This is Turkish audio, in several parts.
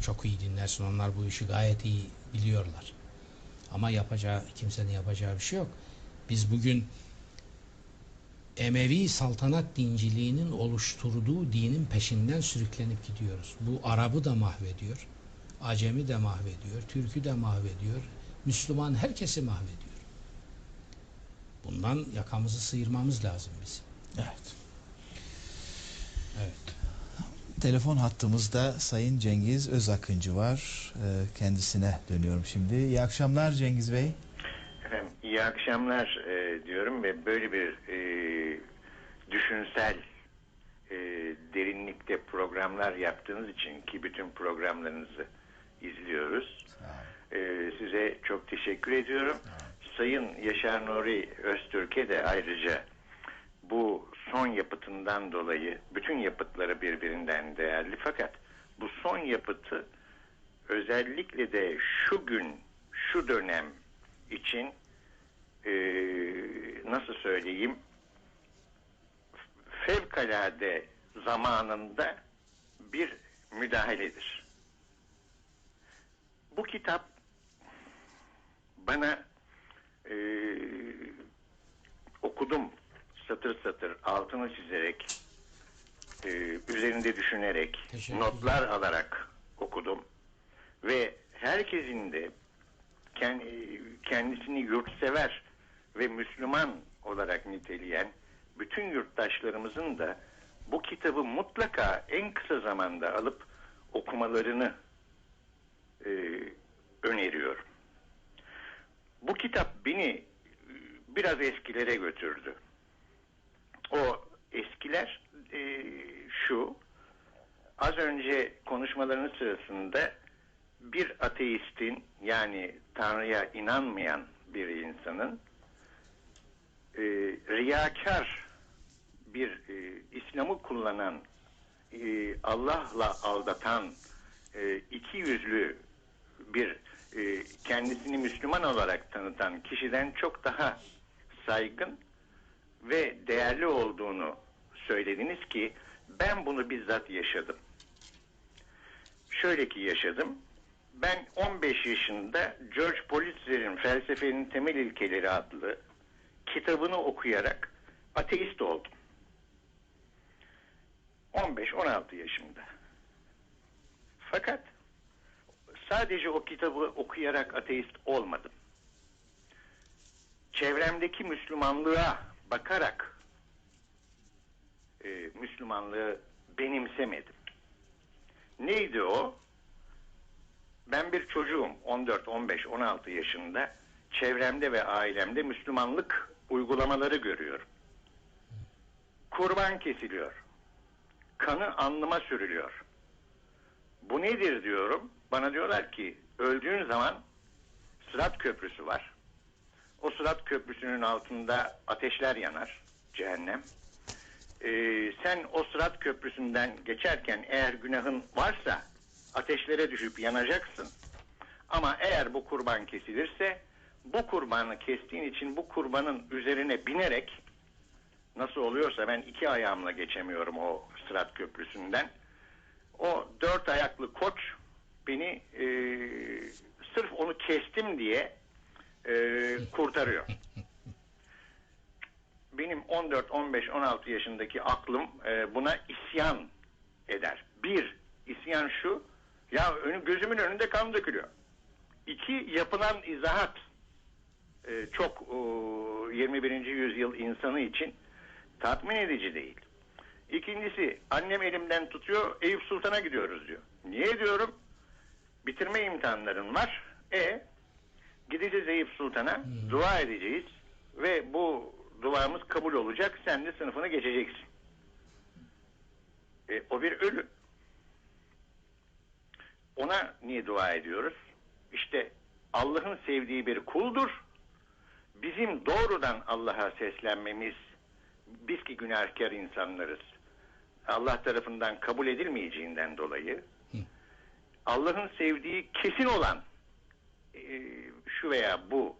çok iyi dinlersin. Onlar bu işi gayet iyi biliyorlar. Ama yapacağı kimsenin yapacağı bir şey yok. Biz bugün Emevi saltanat dinciliğinin oluşturduğu dinin peşinden sürüklenip gidiyoruz. Bu Arap'ı da mahvediyor. Acemi de mahvediyor. Türk'ü de mahvediyor. Müslüman herkesi mahvediyor. Bundan yakamızı sıyırmamız lazım bizim. Evet. Evet. Telefon hattımızda Sayın Cengiz Özakıncı var. Ee, kendisine dönüyorum şimdi. İyi akşamlar Cengiz Bey. Efendim iyi akşamlar e, diyorum ve böyle bir e, düşünsel e, derinlikte programlar yaptığınız için ki bütün programlarınızı izliyoruz. E, size çok teşekkür ediyorum. Sayın Yaşar Nuri Öztürk'e de ayrıca yapıtından dolayı bütün yapıtları birbirinden değerli fakat bu son yapıtı özellikle de şu gün şu dönem için e, nasıl söyleyeyim fevkalade zamanında bir müdahaledir. Bu kitap bana e, okudum satır satır altını çizerek e, üzerinde düşünerek notlar alarak okudum ve herkesin de kend- kendisini yurtsever ve Müslüman olarak niteleyen bütün yurttaşlarımızın da bu kitabı mutlaka en kısa zamanda alıp okumalarını e, öneriyorum. Bu kitap beni e, biraz eskilere götürdü. Eskiler e, şu, az önce konuşmalarının sırasında bir ateistin yani Tanrı'ya inanmayan bir insanın e, riyakar bir e, İslam'ı kullanan e, Allah'la aldatan e, iki yüzlü bir e, kendisini Müslüman olarak tanıtan kişiden çok daha saygın ve değerli olduğunu söylediniz ki ben bunu bizzat yaşadım. Şöyle ki yaşadım. Ben 15 yaşında George Pulitzer'in Felsefenin Temel İlkeleri adlı kitabını okuyarak ateist oldum. 15-16 yaşımda. Fakat sadece o kitabı okuyarak ateist olmadım. Çevremdeki Müslümanlığa bakarak e, Müslümanlığı benimsemedim. Neydi o? Ben bir çocuğum 14, 15, 16 yaşında çevremde ve ailemde Müslümanlık uygulamaları görüyorum. Kurban kesiliyor. Kanı alnıma sürülüyor. Bu nedir diyorum. Bana diyorlar ki öldüğün zaman Sırat Köprüsü var. O Sırat Köprüsü'nün altında ateşler yanar. Cehennem. Ee, sen o Sırat Köprüsü'nden geçerken eğer günahın varsa ateşlere düşüp yanacaksın. Ama eğer bu kurban kesilirse bu kurbanı kestiğin için bu kurbanın üzerine binerek nasıl oluyorsa ben iki ayağımla geçemiyorum o Sırat Köprüsü'nden. O dört ayaklı koç beni e, sırf onu kestim diye e, kurtarıyor. Benim 14, 15, 16 yaşındaki aklım e, buna isyan eder. Bir, isyan şu, ya önü, gözümün önünde kan dökülüyor. İki, yapılan izahat e, çok e, 21. yüzyıl insanı için tatmin edici değil. İkincisi, annem elimden tutuyor, Eyüp Sultan'a gidiyoruz diyor. Niye diyorum? Bitirme imtihanların var. E gideceğiz Eyüp Sultan'a, dua edeceğiz ve bu duamız kabul olacak. Sen de sınıfını geçeceksin. E, o bir ölü. Ona niye dua ediyoruz? İşte Allah'ın sevdiği bir kuldur. Bizim doğrudan Allah'a seslenmemiz, biz ki günahkar insanlarız. Allah tarafından kabul edilmeyeceğinden dolayı Allah'ın sevdiği kesin olan e, şu veya bu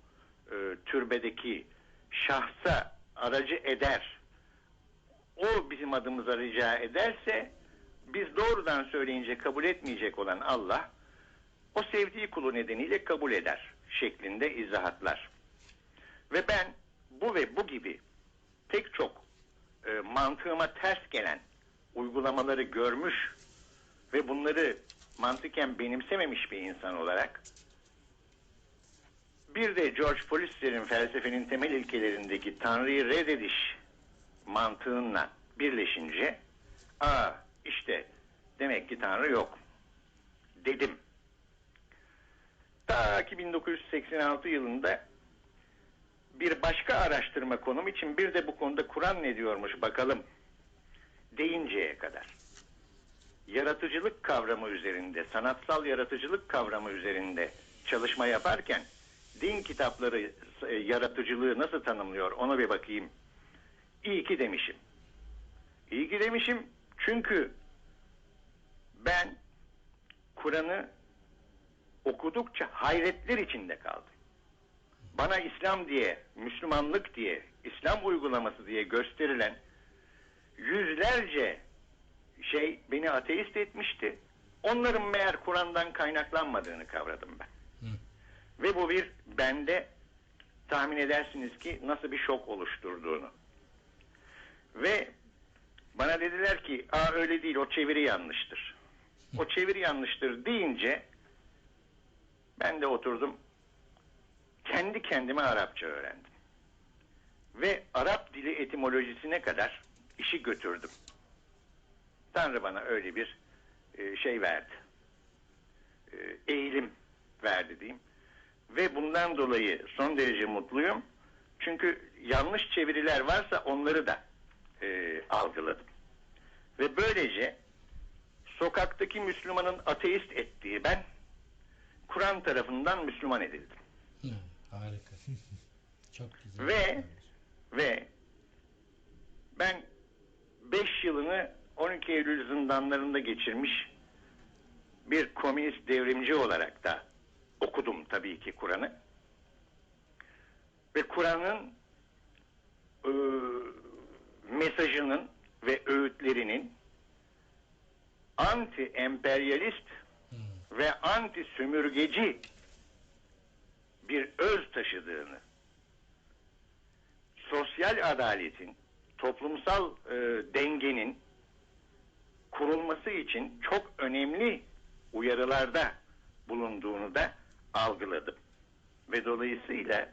e, türbedeki şahsa aracı eder o bizim adımıza rica ederse biz doğrudan söyleyince kabul etmeyecek olan Allah o sevdiği kulu nedeniyle kabul eder şeklinde izahatlar. Ve ben bu ve bu gibi pek çok e, mantığıma ters gelen uygulamaları görmüş ve bunları mantıken benimsememiş bir insan olarak bir de George Polister'in felsefenin temel ilkelerindeki Tanrı'yı reddediş mantığınla birleşince aa işte demek ki Tanrı yok dedim. Ta ki 1986 yılında bir başka araştırma konum için bir de bu konuda Kur'an ne diyormuş bakalım deyinceye kadar. Yaratıcılık kavramı üzerinde, sanatsal yaratıcılık kavramı üzerinde çalışma yaparken din kitapları e, yaratıcılığı nasıl tanımlıyor ona bir bakayım. İyi ki demişim. İyi ki demişim çünkü ben Kur'an'ı okudukça hayretler içinde kaldım. Bana İslam diye, Müslümanlık diye, İslam uygulaması diye gösterilen yüzlerce şey beni ateist etmişti. Onların meğer Kur'an'dan kaynaklanmadığını kavradım ben. Ve bu bir bende tahmin edersiniz ki nasıl bir şok oluşturduğunu. Ve bana dediler ki Aa, öyle değil o çeviri yanlıştır. O çeviri yanlıştır deyince ben de oturdum kendi kendime Arapça öğrendim. Ve Arap dili etimolojisine kadar işi götürdüm. Tanrı bana öyle bir e, şey verdi. E, eğilim verdi diyeyim. Ve bundan dolayı son derece mutluyum. Çünkü yanlış çeviriler varsa onları da e, algıladım. Ve böylece sokaktaki Müslümanın ateist ettiği ben Kur'an tarafından Müslüman edildim. Hı, harika. Çok güzel. Ve ve ben 5 yılını 12 Eylül zindanlarında geçirmiş bir komünist devrimci olarak da okudum tabii ki Kur'an'ı. Ve Kur'an'ın e, mesajının ve öğütlerinin anti emperyalist Hı, ve anti sömürgeci bir öz taşıdığını, sosyal adaletin, toplumsal e, dengenin kurulması için çok önemli uyarılarda bulunduğunu da algıladım. Ve dolayısıyla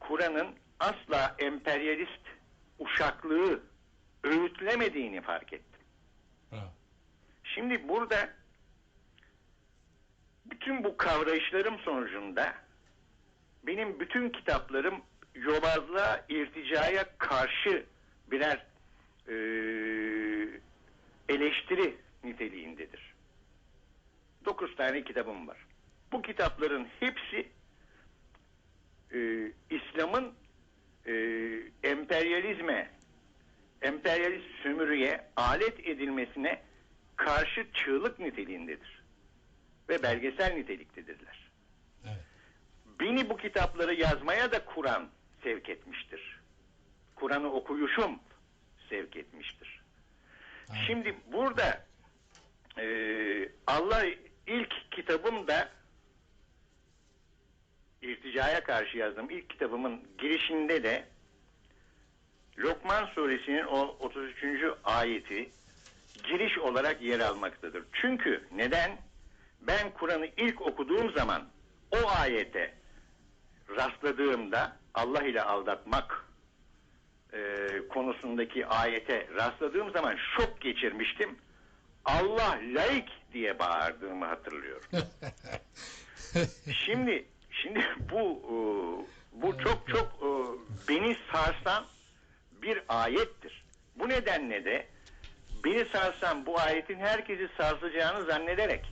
Kur'an'ın asla emperyalist uşaklığı öğütlemediğini fark ettim. bravo. Şimdi burada bütün bu kavrayışlarım sonucunda benim bütün kitaplarım yobazlığa, irticaya karşı birer e, eleştiri niteliğindedir. Dokuz tane kitabım var. Bu kitapların hepsi e, İslam'ın e, emperyalizme, emperyalist sömürüye alet edilmesine karşı çığlık niteliğindedir. Ve belgesel niteliktedirler. Evet. Beni bu kitapları yazmaya da Kur'an sevk etmiştir. Kur'an'ı okuyuşum sevk etmiştir. Aynen. Şimdi burada e, Allah ilk kitabımda irticaya karşı yazdığım ilk kitabımın girişinde de Lokman suresinin o 33. ayeti giriş olarak yer almaktadır. Çünkü neden? Ben Kur'an'ı ilk okuduğum zaman o ayete rastladığımda Allah ile aldatmak e, konusundaki ayete rastladığım zaman şok geçirmiştim. Allah laik diye bağırdığımı hatırlıyorum. Şimdi şimdi bu e, bu çok çok e, beni sarsan bir ayettir. Bu nedenle de beni sarsan bu ayetin herkesi sarsacağını zannederek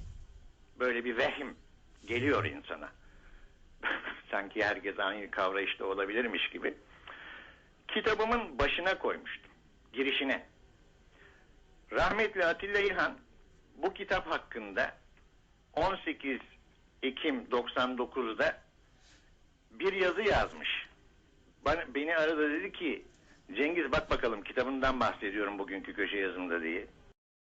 böyle bir vehim geliyor insana. Sanki herkes aynı kavrayışta olabilirmiş gibi. Kitabımın başına koymuştum. Girişine. Rahmetli Atilla İlhan bu kitap hakkında 18 Ekim 99'da bir yazı yazmış. Bana, beni aradı dedi ki Cengiz bak bakalım kitabından bahsediyorum bugünkü köşe yazımda diye.